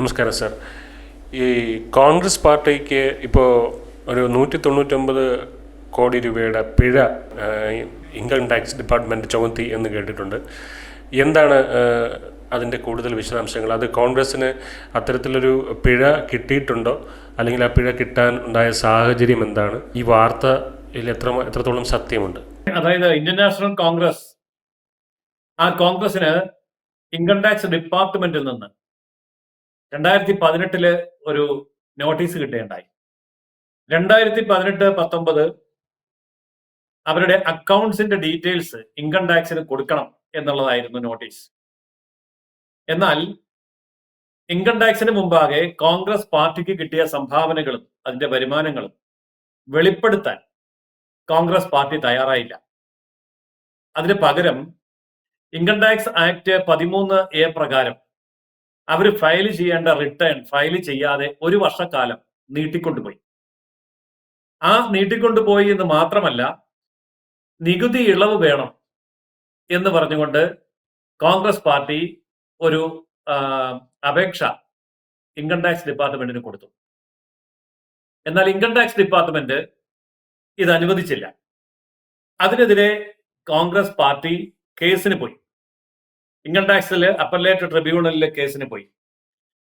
നമസ്കാരം സാർ. ഈ കോൺഗ്രസ് പാർട്ടിക്ക് ഇപ്പോൾ ഒരു നൂറ്റി തൊണ്ണൂറ്റൊമ്പത് കോടി രൂപയുടെ പിഴ ഇൻകം ടാക്സ് ഡിപ്പാർട്ട്മെന്റ് ചുമത്തി എന്ന് കേട്ടിട്ടുണ്ട്. എന്താണ് അതിന്റെ കൂടുതൽ വിശദാംശങ്ങൾ? അത് കോൺഗ്രസ്സിന് അത്തരത്തിലൊരു പിഴ കിട്ടിയിട്ടുണ്ടോ? അല്ലെങ്കിൽ ആ പിഴ കിട്ടാൻ ഉണ്ടായ സാഹചര്യം എന്താണ്? ഈ വാർത്ത എത്ര എത്രത്തോളം സത്യമുണ്ട്? അതായത് ഇന്ത്യൻ നാഷണൽ കോൺഗ്രസ് ആ കോൺഗ്രസിന് ഇൻകം ടാക്സ് ഡിപ്പാർട്ട്മെന്റിൽ നിന്ന് രണ്ടായിരത്തി പതിനെട്ടിൽ ഒരു നോട്ടീസ് കിട്ടുകയുണ്ടായി. രണ്ടായിരത്തി പതിനെട്ട് പത്തൊമ്പത് അവരുടെ അക്കൗണ്ട്സിന്റെ ഡീറ്റെയിൽസ് ഇൻകം ടാക്സിന് കൊടുക്കണം എന്നുള്ളതായിരുന്നു നോട്ടീസ്. എന്നാൽ ഇൻകം ടാക്സിന് മുമ്പാകെ കോൺഗ്രസ് പാർട്ടിക്ക് കിട്ടിയ സംഭാവനകളും അതിന്റെ വരുമാനങ്ങളും വെളിപ്പെടുത്താൻ കോൺഗ്രസ് പാർട്ടി തയ്യാറായില്ല. അതിന് പകരം ഇൻകം ടാക്സ് ആക്ട് പതിമൂന്ന് എ പ്രകാരം അവർ ഫയൽ ചെയ്യേണ്ട റിട്ടേൺ ഫയൽ ചെയ്യാതെ ഒരു വർഷക്കാലം നീട്ടിക്കൊണ്ടുപോയി. ആ നീട്ടിക്കൊണ്ടുപോയി എന്ന് മാത്രമല്ല നികുതി ഇളവ് വേണം എന്ന് പറഞ്ഞുകൊണ്ട് കോൺഗ്രസ് പാർട്ടി ഒരു അപേക്ഷ ഇൻകം ടാക്സ് ഡിപ്പാർട്ട്മെന്റിന് കൊടുത്തു. എന്നാൽ ഇൻകം ടാക്സ് ഡിപ്പാർട്ട്മെന്റ് ഇത് അനുവദിച്ചില്ല. അതിനെതിരെ കോൺഗ്രസ് പാർട്ടി കേസിന് പോയി. ഇൻകം ടാക്സിൽ അപ്പലേറ്റ് ട്രിബ്യൂണലിലെ കേസിന് പോയി.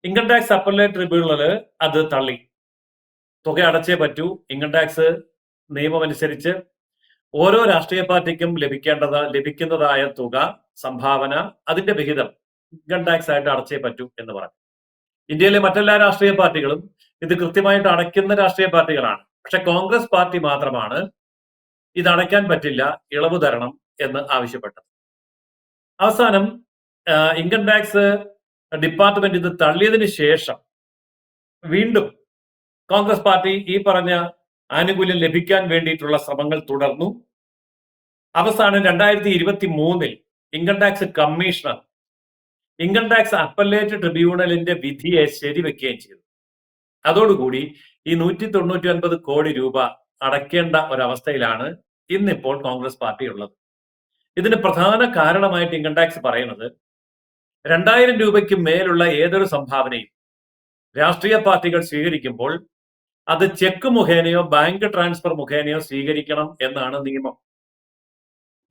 ഇൻകം ടാക്സ് അപ്പലേറ്റ് ട്രിബ്യൂണൽ അത് തള്ളി. തുക അടച്ചേ പറ്റൂ. ഇൻകം ടാക്സ് നിയമമനുസരിച്ച് ഓരോ രാഷ്ട്രീയ പാർട്ടിക്കും ലഭിക്കേണ്ടത് ലഭിക്കുന്നതായ തുക സംഭാവന അതിന്റെ വിഹിതം ഇൻകം ടാക്സ് ആയിട്ട് അടച്ചേ പറ്റൂ എന്ന് പറഞ്ഞു. ഇന്ത്യയിലെ മറ്റെല്ലാ രാഷ്ട്രീയ പാർട്ടികളും ഇത് കൃത്യമായിട്ട് അടയ്ക്കുന്ന രാഷ്ട്രീയ പാർട്ടികളാണ്. പക്ഷെ കോൺഗ്രസ് പാർട്ടി മാത്രമാണ് ഇത് അടയ്ക്കാൻ പറ്റില്ല ഇളവ് തരണം എന്ന് ആവശ്യപ്പെട്ടത്. അവസാനം ഇൻകം ടാക്സ് ഡിപ്പാർട്ട്മെന്റ് ഇത് തള്ളിയതിനു ശേഷം വീണ്ടും കോൺഗ്രസ് പാർട്ടി ഈ പറഞ്ഞ ആനുകൂല്യം ലഭിക്കാൻ വേണ്ടിയിട്ടുള്ള ശ്രമങ്ങൾ തുടർന്നു. അവസാനം രണ്ടായിരത്തി ഇരുപത്തി മൂന്നിൽ income tax commissioner income tax appellate ട്രിബ്യൂണലിന്റെ വിധിയെ ശരിവെക്കുകയും ചെയ്തു. അതോടുകൂടി ഈ നൂറ്റി തൊണ്ണൂറ്റി ഒൻപത് കോടി രൂപ അടയ്ക്കേണ്ട ഒരവസ്ഥയിലാണ് ഇന്നിപ്പോൾ കോൺഗ്രസ് പാർട്ടി ഉള്ളത് ഇതിന് പ്രധാന കാരണമായിട്ട് ഇൻകം ടാക്സ് പറയുന്നത് രണ്ടായിരം രൂപയ്ക്ക് മേലുള്ള ഏതൊരു സംഭാവനയും രാഷ്ട്രീയ പാർട്ടികൾ സ്വീകരിക്കുമ്പോൾ അത് ചെക്ക് മുഖേനയോ ബാങ്ക് ട്രാൻസ്ഫർ മുഖേനയോ സ്വീകരിക്കണം എന്നാണ് നിയമം.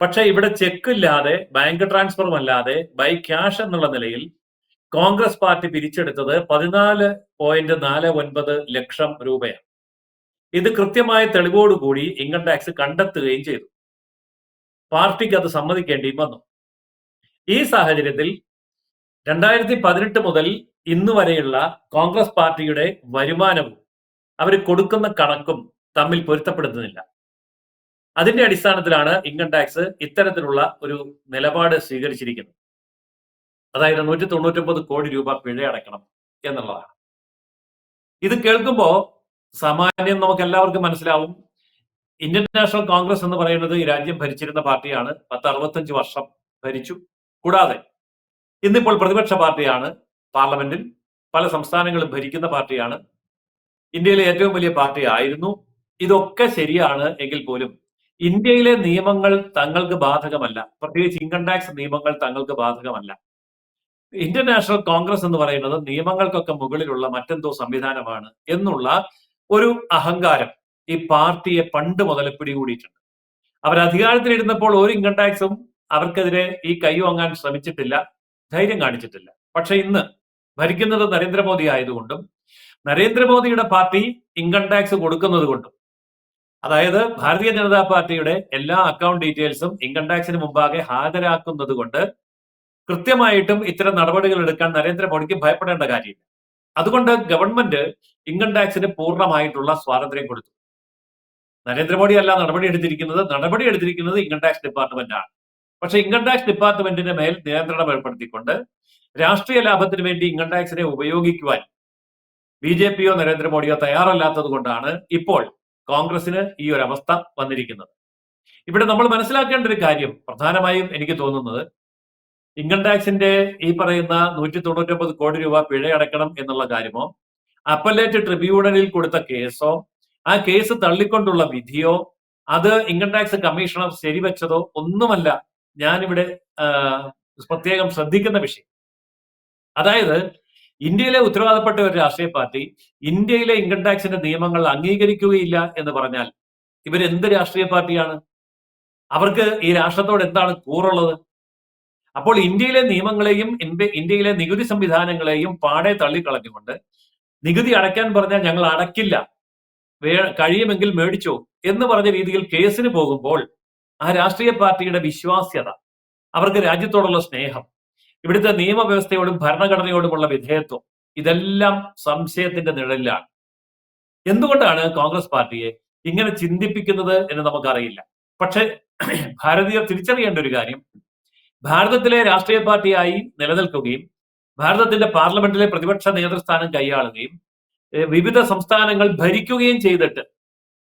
പക്ഷേ ഇവിടെ ചെക്ക് ഇല്ലാതെ ബാങ്ക് ട്രാൻസ്ഫറും അല്ലാതെ ബൈ ക്യാഷ് എന്നുള്ള നിലയിൽ കോൺഗ്രസ് പാർട്ടി പിരിച്ചെടുത്തത് പതിനാല് പോയിന്റ് നാല് ഒൻപത് ലക്ഷം രൂപയാണ്. ഇത് കൃത്യമായ തെളിവോടുകൂടി ഇൻകം ടാക്സ് കണ്ടെത്തുകയും ചെയ്തു. പാർട്ടിക്ക് അത് സമ്മതിക്കേണ്ടിയും വന്നു. ഈ സാഹചര്യത്തിൽ രണ്ടായിരത്തി പതിനെട്ട് മുതൽ ഇന്ന് വരെയുള്ള കോൺഗ്രസ് പാർട്ടിയുടെ വരുമാനവും അവർ കൊടുക്കുന്ന കണക്കും തമ്മിൽ പൊരുത്തപ്പെടുത്തുന്നില്ല. അതിന്റെ അടിസ്ഥാനത്തിലാണ് ഇൻകം ടാക്സ് ഇത്തരത്തിലുള്ള ഒരു നിലപാട് സ്വീകരിച്ചിരിക്കുന്നത്. അതായത് നൂറ്റി തൊണ്ണൂറ്റൊമ്പത് കോടി രൂപ പിഴ അടയ്ക്കണം എന്നുള്ളതാണ്. ഇത് കേൾക്കുമ്പോൾ സാമാന്യം നമുക്ക് എല്ലാവർക്കും മനസ്സിലാവും ഇന്ത്യൻ നാഷണൽ കോൺഗ്രസ് എന്ന് പറയുന്നത് ഈ രാജ്യം ഭരിച്ചിരുന്ന പാർട്ടിയാണ്. പത്ത് അറുപത്തഞ്ച് വർഷം ഭരിച്ചു. കൂടാതെ ഇന്നിപ്പോൾ പ്രതിപക്ഷ പാർട്ടിയാണ് പാർലമെന്റിൽ. പല സംസ്ഥാനങ്ങളും ഭരിക്കുന്ന പാർട്ടിയാണ്. ഇന്ത്യയിലെ ഏറ്റവും വലിയ പാർട്ടി ആയിരുന്നു. ഇതൊക്കെ ശരിയാണ് എങ്കിൽ പോലും ഇന്ത്യയിലെ നിയമങ്ങൾ തങ്ങൾക്ക് ബാധകമല്ല. പ്രത്യേകിച്ച് ഇൻകം ടാക്സ് നിയമങ്ങൾ തങ്ങൾക്ക് ബാധകമല്ല. ഇന്ത്യൻ നാഷണൽ കോൺഗ്രസ് എന്ന് പറയുന്നത് നിയമങ്ങൾക്കൊക്കെ മുകളിലുള്ള മറ്റെന്തോ സംവിധാനമാണ് എന്നുള്ള ഒരു അഹങ്കാരം. ഈ പാർട്ടിയെ പണ്ട് മുതൽ പിടികൂടിയിട്ടുണ്ട്. അവർ അധികാരത്തിലിരുന്നപ്പോൾ ഒരു ഇൻകം ടാക്സും അവർക്കെതിരെ ഈ കൈ വാങ്ങാൻ ശ്രമിച്ചിട്ടില്ല ധൈര്യം കാണിച്ചിട്ടില്ല. പക്ഷെ ഇന്ന് ഭരിക്കുന്നത് നരേന്ദ്രമോദി ആയതുകൊണ്ടും നരേന്ദ്രമോദിയുടെ പാർട്ടി ഇൻകം ടാക്സ് കൊടുക്കുന്നത് കൊണ്ടും അതായത് ഭാരതീയ ജനതാ പാർട്ടിയുടെ എല്ലാ അക്കൗണ്ട് ഡീറ്റെയിൽസും ഇൻകം ടാക്സിന് മുമ്പാകെ ഹാജരാക്കുന്നത് കൊണ്ട് കൃത്യമായിട്ടും ഇത്തരം നടപടികൾ എടുക്കാൻ നരേന്ദ്രമോദിക്ക് ഭയപ്പെടേണ്ട കാര്യമില്ല. അതുകൊണ്ട് ഗവൺമെന്റ് ഇൻകം ടാക്സിന് പൂർണമായിട്ടുള്ള സ്വാതന്ത്ര്യം കൊടുത്തു. നരേന്ദ്രമോദി അല്ല നടപടി എടുത്തിരിക്കുന്നത്. നടപടി എടുത്തിരിക്കുന്നത് ഇൻകം ടാക്സ് ഡിപ്പാർട്ട്മെന്റ് ആണ്. പക്ഷെ ഇൻകം ടാക്സ് ഡിപ്പാർട്ട്മെന്റിന്റെ മേൽ നിയന്ത്രണം ഏർപ്പെടുത്തിക്കൊണ്ട് രാഷ്ട്രീയ ലാഭത്തിന് വേണ്ടി ഇൻകം ടാക്സിനെ ഉപയോഗിക്കുവാൻ ബി ജെ പിയോ നരേന്ദ്രമോദിയോ തയ്യാറല്ലാത്തത് കൊണ്ടാണ് ഇപ്പോൾ കോൺഗ്രസിന് ഈ ഒരു അവസ്ഥ വന്നിരിക്കുന്നത്. ഇവിടെ നമ്മൾ മനസ്സിലാക്കേണ്ട ഒരു കാര്യം പ്രധാനമായും എനിക്ക് തോന്നുന്നത് ഇൻകം ടാക്സിന്റെ ഈ പറയുന്ന നൂറ്റി തൊണ്ണൂറ്റൊമ്പത് കോടി രൂപ പിഴയടക്കണം എന്നുള്ള കാര്യമോ? അപ്പലേറ്റ് ട്രിബ്യൂണലിൽ കൊടുത്ത കേസോ ആ കേസ് തള്ളിക്കൊണ്ടുള്ള വിധിയോ അത് ഇൻകം ടാക്സ് കമ്മീഷണർ ശരിവെച്ചതോ ഒന്നുമല്ല ഞാനിവിടെ പ്രത്യേകം ശ്രദ്ധിക്കുന്ന വിഷയം. അതായത് ഇന്ത്യയിലെ ഉത്തരവാദപ്പെട്ട ഒരു രാഷ്ട്രീയ പാർട്ടി ഇന്ത്യയിലെ ഇൻകം ടാക്സിന്റെ നിയമങ്ങൾ അംഗീകരിക്കുകയില്ല എന്ന് പറഞ്ഞാൽ ഇവർ എന്ത് രാഷ്ട്രീയ പാർട്ടിയാണ്? അവർക്ക് ഈ രാഷ്ട്രത്തോട് എന്താണ് കൂറുള്ളത്? അപ്പോൾ ഇന്ത്യയിലെ നിയമങ്ങളെയും ഇന്ത്യ- ഇന്ത്യയിലെ നികുതി സംവിധാനങ്ങളെയും പാടെ തള്ളിക്കളഞ്ഞുകൊണ്ട് നികുതി അടയ്ക്കാൻ പറഞ്ഞാൽ ഞങ്ങൾ അടയ്ക്കില്ല. കഴിയുമെങ്കിൽ മേടിച്ചോ എന്ന് പറഞ്ഞ രീതിയിൽ കേസിന് പോകുമ്പോൾ ആ രാഷ്ട്രീയ പാർട്ടിയുടെ വിശ്വാസ്യത അവർക്ക് രാജ്യത്തോടുള്ള സ്നേഹം ഇവിടുത്തെ നിയമവ്യവസ്ഥയോടും ഭരണഘടനയോടുമുള്ള വിധേയത്വം ഇതെല്ലാം സംശയത്തിന്റെ നിഴലിലാണ്. എന്തുകൊണ്ടാണ് കോൺഗ്രസ് പാർട്ടിയെ ഇങ്ങനെ ചിന്തിപ്പിക്കുന്നത് എന്ന് നമുക്കറിയില്ല. പക്ഷെ ഭാരതീയർ തിരിച്ചറിയേണ്ട ഒരു കാര്യം ഭാരതത്തിലെ രാഷ്ട്രീയ പാർട്ടിയായി നിലനിൽക്കുകയും ഭാരതത്തിന്റെ പാർലമെന്റിലെ പ്രതിപക്ഷ നേതൃസ്ഥാനം കൈയാളുകയും വിവിധ സംസ്ഥാനങ്ങൾ ഭരിക്കുകയും ചെയ്തിട്ട്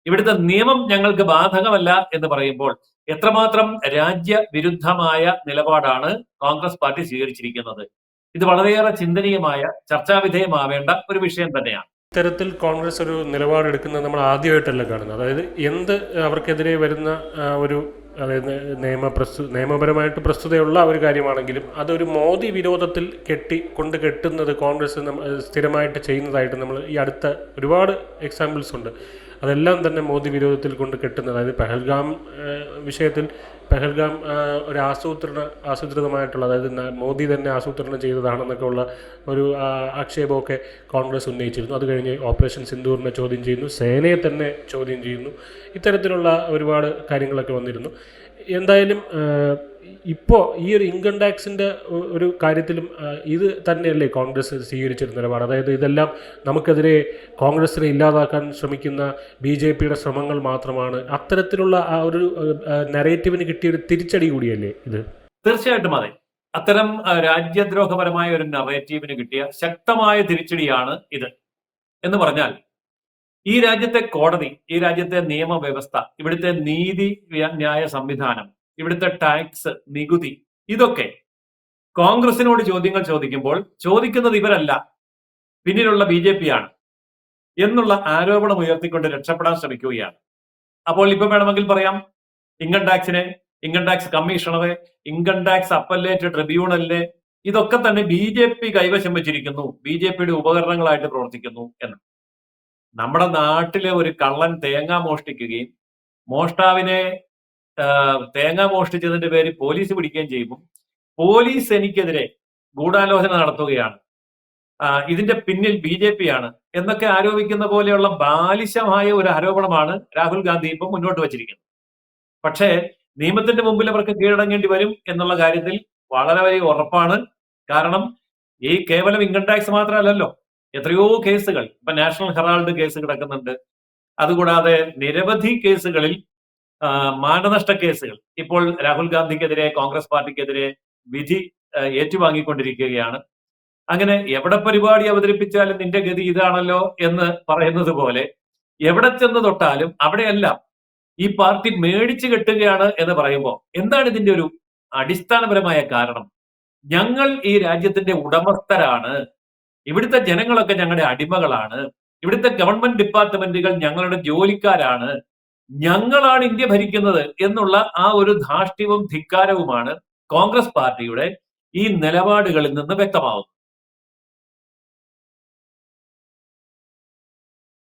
ഇവിടുത്തെ നിയമം ഞങ്ങൾക്ക് ബാധകമല്ല എന്ന് പറയുമ്പോൾ എത്രമാത്രം രാജ്യവിരുദ്ധമായ നിലപാടാണ് കോൺഗ്രസ് പാർട്ടി സ്വീകരിച്ചിരിക്കുന്നത്. ഇത് വളരെയേറെ ചിന്തനീയമായ ചർച്ചാവിധേയമാവേണ്ട ഒരു വിഷയം തന്നെയാണ്. ഇത്തരത്തിൽ കോൺഗ്രസ് ഒരു നിലപാടെടുക്കുന്നത് നമ്മൾ ആദ്യമായിട്ടല്ല കാണുന്നത്. അതായത് എന്ത് അവർക്കെതിരെ വരുന്ന ഒരു അതായത് നിയമ പ്രസ്തു നിയമപരമായിട്ട് പ്രസ്തുതയുള്ള ഒരു കാര്യമാണെങ്കിലും അതൊരു മോദി വിരോധത്തിൽ കെട്ടി കൊണ്ട് കെട്ടുന്നത് കോൺഗ്രസ് സ്ഥിരമായിട്ട് ചെയ്യുന്നതായിട്ട് നമ്മൾ ഈ അടുത്ത ഒരുപാട് എക്സാമ്പിൾസ് ഉണ്ട്. അതെല്ലാം തന്നെ മോദി വിരോധത്തിൽ കൊണ്ട് കെട്ടുന്നത്. അതായത് പെഹൽഗാം വിഷയത്തിൽ പെഹൽഗാം ഒരു ആസൂത്രണ ആസൂത്രിതമായിട്ടുള്ള അതായത് മോദി തന്നെ ആസൂത്രണം ചെയ്തതാണെന്നൊക്കെ ഉള്ള ഒരു ആക്ഷേപമൊക്കെ കോൺഗ്രസ് ഉന്നയിച്ചിരുന്നു. അത് കഴിഞ്ഞ് ഓപ്പറേഷൻ സിന്ദൂറിനെ ചോദ്യം ചെയ്യുന്നു. സേനയെ തന്നെ ചോദ്യം ചെയ്യുന്നു. ഇത്തരത്തിലുള്ള ഒരുപാട് കാര്യങ്ങളൊക്കെ വന്നിരുന്നു. എന്തായാലും ഇപ്പോൾ ഈ ഒരു ഇൻകം ടാക്സിന്റെ ഒരു കാര്യത്തിലും ഇത് തന്നെയല്ലേ കോൺഗ്രസ് സ്വീകരിച്ചൊരു നിലപാട്. അതായത് ഇതെല്ലാം നമുക്കെതിരെ കോൺഗ്രസിനെ ഇല്ലാതാക്കാൻ ശ്രമിക്കുന്ന ബി ജെ പിയുടെ ശ്രമങ്ങൾ മാത്രമാണ്. അത്തരത്തിലുള്ള ആ ഒരു നരേറ്റീവിന് കിട്ടിയൊരു തിരിച്ചടി കൂടിയല്ലേ ഇത്? തീർച്ചയായിട്ടും അതെ. അത്തരം രാജ്യദ്രോഹപരമായ ഒരു നറേറ്റീവിന് കിട്ടിയ ശക്തമായ തിരിച്ചടിയാണ് ഇത്. എന്ന് പറഞ്ഞാൽ ഈ രാജ്യത്തെ കോടതി ഈ രാജ്യത്തെ നിയമവ്യവസ്ഥ ഇവിടുത്തെ നീതി ന്യായ സംവിധാനം ഇവിടുത്തെ ടാക്സ് നികുതി ഇതൊക്കെ കോൺഗ്രസിനോട് ചോദ്യങ്ങൾ ചോദിക്കുമ്പോൾ ചോദിക്കുന്നത് ഇവരല്ല പിന്നിലുള്ള ബി ജെ പി ആണ് എന്നുള്ള ആരോപണം ഉയർത്തിക്കൊണ്ട് രക്ഷപ്പെടാൻ ശ്രമിക്കുകയാണ്. അപ്പോൾ ഇപ്പൊ വേണമെങ്കിൽ പറയാം ഇൻകം ടാക്സിനെ ഇൻകം ടാക്സ് കമ്മീഷണറെ ഇൻകം ടാക്സ് അപ്പല്ലേറ്റ് ട്രിബ്യൂണലിനെ ഇതൊക്കെ തന്നെ ബി ജെ പി കൈവശം വെച്ചിരിക്കുന്നു ബി ജെ പിയുടെ ഉപകരണങ്ങളായിട്ട് പ്രവർത്തിക്കുന്നു എന്ന്. നമ്മുടെ നാട്ടിലെ ഒരു കള്ളൻ തേങ്ങ മോഷ്ടിക്കുകയും മോഷ്ടാവിനെ തേങ്ങ മോഷ്ടിച്ചതിന്റെ പേര് പോലീസ് പിടിക്കുകയും ചെയ്യുമ്പോൾ പോലീസ് എനിക്കെതിരെ ഗൂഢാലോചന നടത്തുകയാണ്. ഇതിന്റെ പിന്നിൽ ബി ജെ പി ആണ് എന്നൊക്കെ ആരോപിക്കുന്ന പോലെയുള്ള ബാലിശമായ ഒരു ആരോപണമാണ് രാഹുൽ ഗാന്ധി ഇപ്പം മുന്നോട്ട് വച്ചിരിക്കുന്നത്. പക്ഷേ നിയമത്തിന്റെ മുമ്പിൽ അവർക്ക് കീഴടങ്ങേണ്ടി വരും എന്നുള്ള കാര്യത്തിൽ വളരെ വലിയ ഉറപ്പാണ്. കാരണം ഈ കേവലം ഇൻകം ടാക്സ് മാത്രമല്ലല്ലോ എത്രയോ കേസുകൾ. ഇപ്പൊ നാഷണൽ ഹെറാൾഡ് കേസ് കിടക്കുന്നുണ്ട്. അതുകൂടാതെ നിരവധി കേസുകളിൽ മാനനഷ്ട കേസുകൾ. ഇപ്പോൾ രാഹുൽ ഗാന്ധിക്കെതിരെ കോൺഗ്രസ് പാർട്ടിക്കെതിരെ വിധി ഏറ്റുവാങ്ങിക്കൊണ്ടിരിക്കുകയാണ്. അങ്ങനെ എവിടെ പരിപാടി അവതരിപ്പിച്ചാലും നിന്റെ ഗതി ഇതാണല്ലോ എന്ന് പറയുന്നത് പോലെ എവിടെ ചെന്ന് തൊട്ടാലും അവിടെയെല്ലാം ഈ പാർട്ടി മേടിച്ചു കെട്ടുകയാണ് എന്ന് പറയുമ്പോൾ എന്താണ് ഇതിന്റെ ഒരു അടിസ്ഥാനപരമായ കാരണം? ഞങ്ങൾ ഈ രാജ്യത്തിന്റെ ഉടമസ്ഥരാണ്. ഇവിടുത്തെ ജനങ്ങളൊക്കെ ഞങ്ങളുടെ അടിമകളാണ്. ഇവിടുത്തെ ഗവൺമെന്റ് ഡിപ്പാർട്ട്മെന്റുകൾ ഞങ്ങളുടെ ജോലിക്കാരാണ്. ഞങ്ങളാണ് ഇന്ത്യ ഭരിക്കുന്നത് എന്നുള്ള ആ ഒരു ധാർഷ്ട്യവും ധിക്കാരവുമാണ് കോൺഗ്രസ് പാർട്ടിയുടെ ഈ നിലപാടുകളിൽ നിന്ന് വ്യക്തമാവുന്നത്.